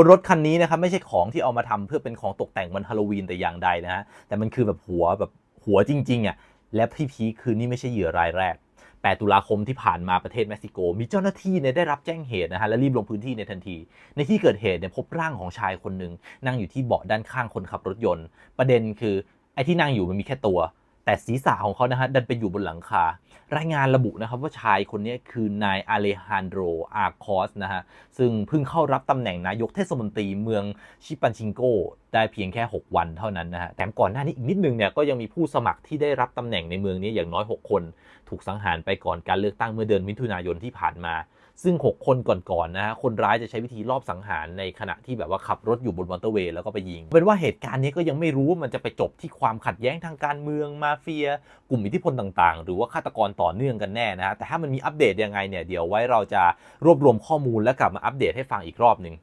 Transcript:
บนรถคันนี้นะครับไม่ใช่ของที่เอามาทำเพื่อเป็นของตกแต่งวันฮาโลวีนแต่อย่างใดนะฮะแต่มันคือแบบหัวแบบหัวจริงๆอะและที่พีคคือนี่ไม่ใช่เหยื่อรายแรก 8 ตุลาคมที่ผ่านมาประเทศเม็กซิโก มีเจ้าหน้าที่เนี่ยได้รับแจ้งเหตุนะฮะและรีบลงพื้นที่ในทันที ในที่เกิดเหตุเนี่ยพบร่างของชายคนหนึ่งนั่งอยู่ที่เบาะด้านข้างคนขับรถยนต์ ประเด็นคือไอ้ที่นั่งอยู่มันมีแค่ตัว แต่ศีรษะของเขานะฮะดันไปอยู่บนหลังคา รายงานระบุนะครับว่าชายคนนี้คือนายอาเลฮันโดรอาร์คอสนะฮะซึ่งเพิ่งเข้ารับตำแหน่งนายกเทศมนตรีเมืองชิปันชิงโกได้เพียงแค่ 6 วันเท่านั้นนะฮะแถมก่อนหน้านี้อีกนิดนึงเนี่ยก็ยังมีผู้สมัครที่ได้รับตำแหน่งในเมืองนี้อย่างน้อย 6 คน ถูกสังหารไปก่อนการเลือกตั้งเมื่อเดือนมิถุนายนที่ผ่านมา ซึ่ง 6 คนก่อนๆนะฮะคนร้ายจะใช้วิธีลอบสังหารในขณะที่แบบว่าขับรถอยู่บนมอเตอร์เวย์แล้วก็ไปยิง เป็นว่าเหตุการณ์นี้ก็ยังไม่รู้ว่ามันจะไปจบที่ความขัดแย้งทางการเมืองมาเฟีย กลุ่มอิทธิพลต่างๆ หรือว่าฆาตกรต่อเนื่องกันแน่นะฮะแต่ถ้ามันมีอัปเดตยังไงเนี่ยเดี๋ยวไว้เราจะรวบรวมข้อมูลและกลับมาอัปเดตให้ฟังอีกรอบหนึ่ง